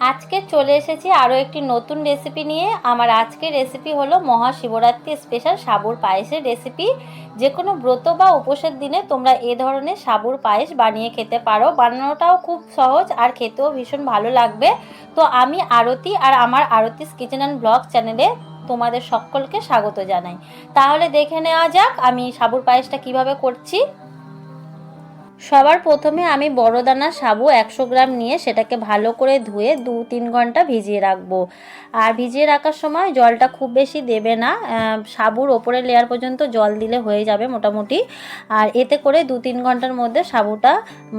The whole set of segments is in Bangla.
আজকে চলে এসেছি আরও একটি নতুন রেসিপি নিয়ে। আমার আজকের রেসিপি হলো মহাশিবরাত্রি স্পেশাল সাবুর পায়েসের রেসিপি যে কোনো ব্রত বা উপোসের দিনে তোমরা এ ধরনের সাবুর পায়েস বানিয়ে খেতে পারো। বানানোটাও খুব সহজ আর খেতেও ভীষণ ভালো লাগবে। তো আমি আরতি আর আমার আরতিস কিচেন অ্যান্ড ব্লগ চ্যানেলে তোমাদের সকলকে স্বাগত জানাই। তাহলে দেখে নেওয়া যাক আমি সাবুর পায়েসটা কীভাবে করছি। সবার প্রথমে আমি বড় দানা সাবু একশো গ্রাম নিয়ে সেটাকে ভালো করে ধুয়ে দু তিন ঘণ্টা ভিজিয়ে রাখব। আর ভিজিয়ে রাখার সময় জলটা খুব বেশি দেবে না। সাবুর ওপরে লেয়ার পর্যন্ত জল দিলে হয়ে যাবে মোটামুটি। আর এতে করে দু তিন ঘণ্টার মধ্যে সাবুটা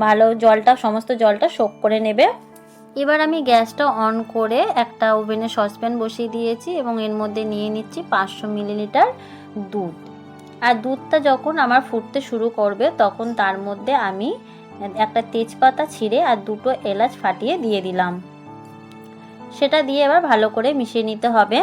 ভালো জলটা, সমস্ত জলটা শোক করে নেবে। এবার আমি গ্যাসটা অন করে একটা ওভেনে সসপ্যান বসিয়ে দিয়েছি এবং এর মধ্যে নিয়ে নিচ্ছি পাঁচশো মিলিলিটার দুধ। আর দুধটা যখন আমার ফুটতে শুরু করবে, তখন তার মধ্যে আমি একটা তেজপাতা ছিঁড়ে আর দুটো এলাচ ফাটিয়ে দিয়ে দিলাম। সেটা দিয়ে এবার ভালো করে মিশিয়ে নিতে হবে।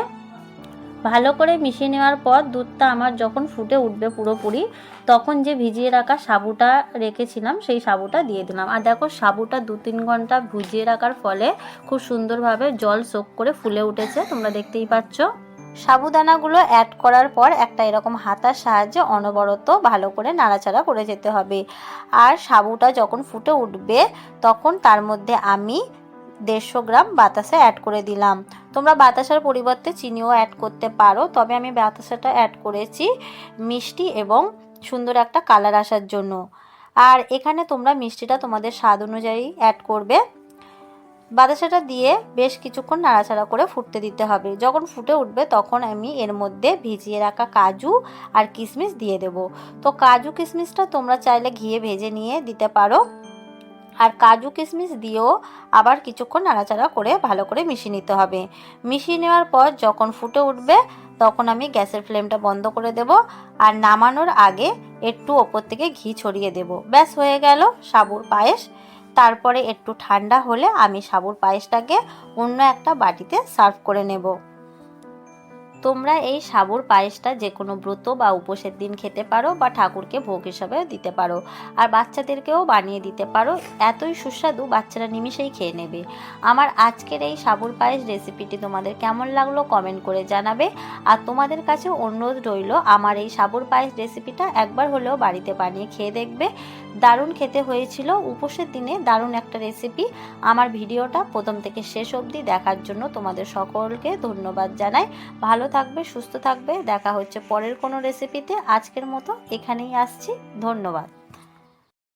ভালো করে মিশিয়ে নেওয়ার পর দুধটা আমার যখন ফুটে উঠবে পুরোপুরি, তখন যে ভিজিয়ে রাখা সাবুটা রেখেছিলাম, সেই সাবুটা দিয়ে দিলাম। আর দেখো, সাবুটা দু তিন ঘণ্টা ভিজিয়ে রাখার ফলে খুব সুন্দরভাবে জল সোক করে ফুলে উঠেছে, তোমরা দেখতেই পাচ্ছ। সাবুদানাগুলো অ্যাড করার পর একটা এরকম হাতার সাহায্যে অনবরত ভালো করে নাড়াচাড়া করে যেতে হবে। আর সাবুটা যখন ফুটে উঠবে, তখন তার মধ্যে আমি দেড়শো গ্রাম বাতাসা অ্যাড করে দিলাম। তোমরা বাতাসার পরিবর্তে চিনিও অ্যাড করতে পারো, তবে আমি বাতাসাটা অ্যাড করেছি মিষ্টি এবং সুন্দর একটা কালার আসার জন্য। আর এখানে তোমরা মিষ্টিটা তোমাদের স্বাদ অনুযায়ী অ্যাড করবে। বাতাসাটা দিয়ে বেশ কিছুক্ষণ নাড়াচাড়া করে ফুটতে দিতে হবে। যখন ফুটে উঠবে তখন আমি এর মধ্যে ভিজিয়ে রাখা কাজু আর কিশমিশ দিয়ে দেব। তো কাজু কিশমিশটা তোমরা চাইলে ঘিয়ে ভেজে নিয়ে দিতে পারো। আর কাজু কিশমিশ দিয়েও আবার কিছুক্ষণ নাড়াচাড়া করে ভালো করে মিশিয়ে নিতে হবে। মিশিয়ে নেওয়ার পর যখন ফুটে উঠবে তখন আমি গ্যাসের ফ্লেমটা বন্ধ করে দেব আর নামানোর আগে একটু ওপর থেকে ঘি ছড়িয়ে দেব। ব্যাস হয়ে গেল সাবুর পায়েস। তারপরে একটু ঠান্ডা হলে আমি সাবুর পায়েসটাকে অন্য একটা বাটিতে সার্ভ করে নেব। তোমরা এই সাবুর পায়েসটা যে কোনো ব্রত বা উপোসের দিন খেতে পারো বা ঠাকুরকে ভোগ হিসাবেও দিতে পারো। আর বাচ্চাদেরকেও বানিয়ে দিতে পারো। এতই সুস্বাদু বাচ্চারা নিমিষেই খেয়ে নেবে। আমার আজকের এই সাবুর পায়েস রেসিপিটি তোমাদের কেমন লাগল কমেন্ট করে জানাবে। আর তোমাদের কাছে অনুরোধ রইল, আমার এই সাবুর পায়েস রেসিপিটা একবার হলেও বাড়িতে বানিয়ে খেয়ে দেখবে। দারুণ খেতে হয়েছিল। উপোসের দিনে দারুণ একটা রেসিপি। আমার ভিডিওটা প্রথম থেকে শেষ অবধি দেখার জন্য তোমাদের সকলকে ধন্যবাদ জানাই। ভালো থাকবে সুস্থ থাকবে। দেখা হচ্ছে পরের কোনো রেসিপিতে আজকের মতো এখানেই আসছি। ধন্যবাদ।